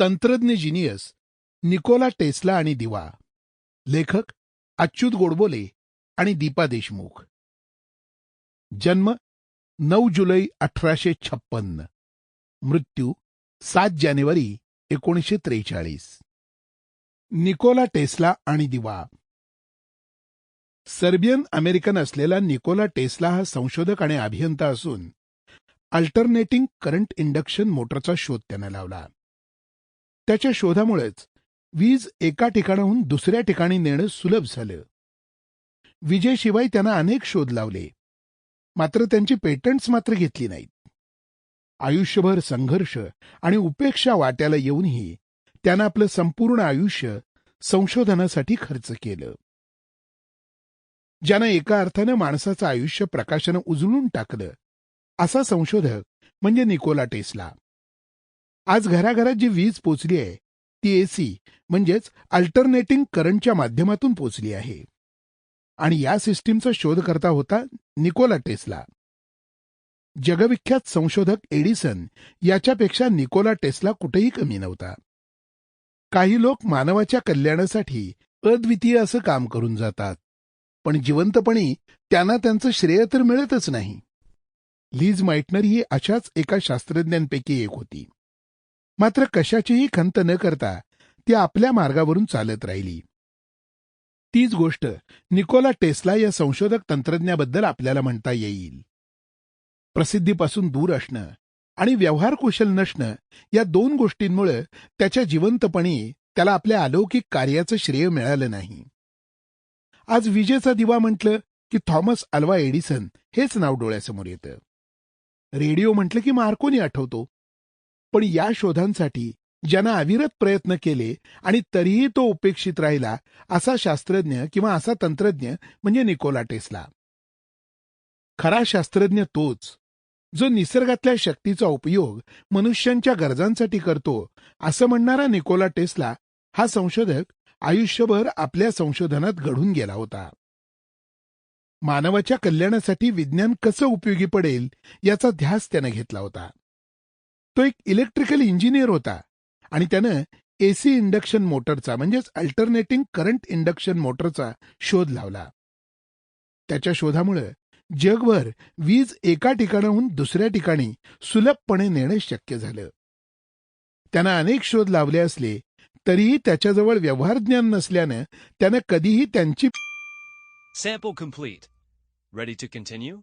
तंत्रज्ञ genius Nicola Tesla आणि दिवा. लेखक अच्युत गोडबोले आणि दीपा देशमुख. जन्म नऊ जुलै अठराशे छप्पन्न मृत्यू सात जानेवारी एकोणीसशे त्रेचाळीस. निकोला टेस्ला आणि दिवा. सर्बियन अमेरिकन असलेला निकोला टेस्ला हा संशोधक आणि अभियंता असून अल्टरनेटिंग करंट इंडक्शन मोटरचा शोध त्यानं लावला. त्याच्या शोधामुळेच वीज एका ठिकाणाहून दुसऱ्या ठिकाणी नेणं सुलभ झालं. विजेशिवाय त्यांना अनेक शोध लावले. मात्र त्यांची पेटंट्स मात्र घेतली नाहीत. आयुष्यभर संघर्ष आणि उपेक्षा वाट्याला येऊनही त्यानं आपलं संपूर्ण आयुष्य संशोधनासाठी खर्च केलं. ज्यानं एका अर्थानं माणसाचं आयुष्य प्रकाशानं उजळून टाकलं असा संशोधक म्हणजे निकोला टेस्ला. आज घराघरात जी वीज पोचली आहे ती एसी म्हणजेच अल्टरनेटिंग करंटच्या माध्यमातून पोचली आहे. आणि या सिस्टीमचा शोध करता होता निकोला टेस्ला. जगविख्यात संशोधक एडिसन याच्यापेक्षा निकोला टेस्ला कुठेही कमी नव्हता. काही लोक मानवाच्या कल्याणासाठी अद्वितीय असं काम करून जातात पण जिवंतपणी त्यांना त्यांचं श्रेय तर मिळतच नाही. लीज माइटनर ही अशाच एका शास्त्रज्ञांपैकी एक होती. मात्र कशाचीही खंत न करता ती आपल्या मार्गावरून चालत राहिली. तीच गोष्ट निकोला टेस्ला या संशोधक तंत्रज्ञाबद्दल आपल्याला म्हणता येईल. प्रसिद्धीपासून दूर असणं आणि व्यवहार कुशल नसणं या दोन गोष्टींमुळे त्याच्या जिवंतपणी त्याला आपल्या अलौकिक कार्याचं श्रेय मिळालं नाही. आज विजेचा दिवा म्हटलं की थॉमस अल्वा एडिसन हेच नाव डोळ्यासमोर येतं. रेडिओ म्हटलं की मार्कोनी आठवतो. पण या शोधांसाठी ज्यानं अविरत प्रयत्न केले आणि तरीही तो उपेक्षित राहिला असा शास्त्रज्ञ किंवा असा तंत्रज्ञ म्हणजे निकोला टेस्ला. खरा शास्त्रज्ञ तोच जो निसर्गातल्या शक्तीचा उपयोग मनुष्यांच्या गरजांसाठी करतो असं म्हणणारा निकोला टेस्ला हा संशोधक आयुष्यभर आपल्या संशोधनात घडून गेला होता. मानवाच्या कल्याणासाठी विज्ञान कसं उपयोगी पडेल याचा ध्यास त्यानं घेतला होता. तो एक इलेक्ट्रिकल इंजिनियर होता. आणि त्यानं एसी इंडक्शन मोटरचा म्हणजेच अल्टरनेटिंग करंट इंडक्शन मोटरचा शोध लावला. त्याच्या शोधामुळे जगभर वीज एका ठिकाणाहून दुसऱ्या ठिकाणी सुलभपणे नेणं शक्य झालं. त्यानं अनेक शोध लावले असले तरीही त्याच्याजवळ व्यवहार ज्ञान नसल्यानं त्यानं कधीही त्यांची sample complete. Ready to continue